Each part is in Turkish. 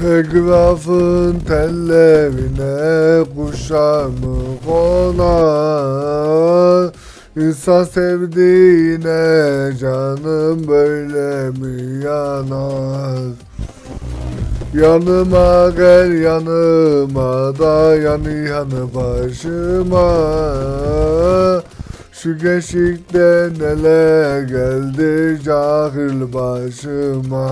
Telgrafın tellerine kuşlar mı konar? İnsan sevdiğine canım böyle mi yanar? Yanıma gel yanıma da yanı yanı başıma Şu gençlikte neler geldi cahil başıma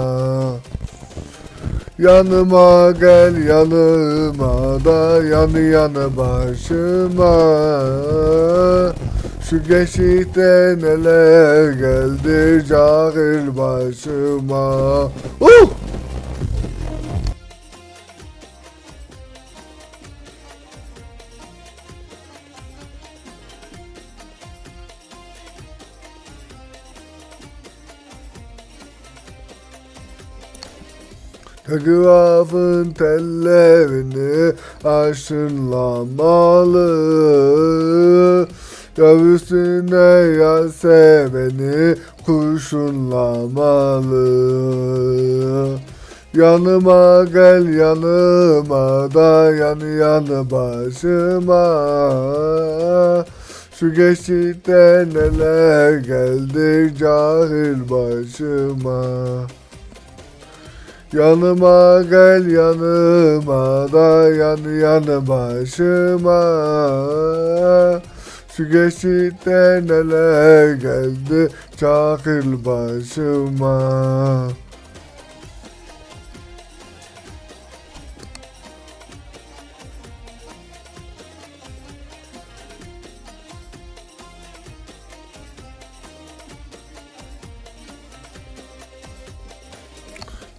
Yanıma gel yanıma da yanı yanı başıma Şu gençlikte neler geldi cahil başıma uh! Telgrafın tellerini aşınlamalı. Göğsüne yelse beni kurşunlamalı. Yanıma gel yanıma da yanı yanı başıma. Şu geçitte neler geldi cahil başıma Yanıma gel yanıma da yanı yanı başıma. Şu geçitte neler geldi cahil başıma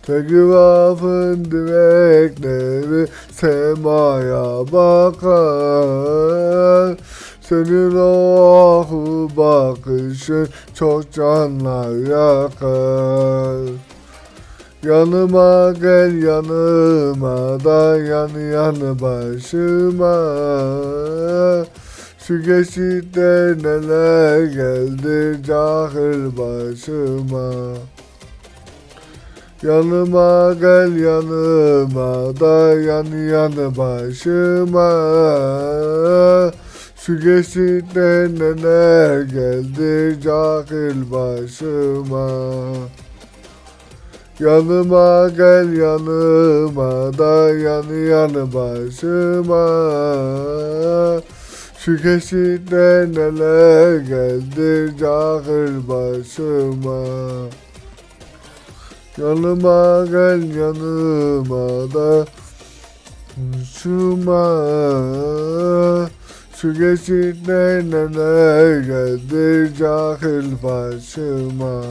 Telgrafın direkleri semaya bakar. Senin o ahu bakışın çok canlar yakar. Yanıma gel yanıma da yanı yanı başıma. Şu geçitte neler geldi cahil başıma Yanıma gel yanıma da yanı başıma. Şu geçitte neler geldi cahil başıma. Yanıma gel yanıma da yanı başıma. Şu geçitte neler geldi cahil başıma Yanıma gel yanıma da. Şuma Şu geçitte neler geldi cahil başıma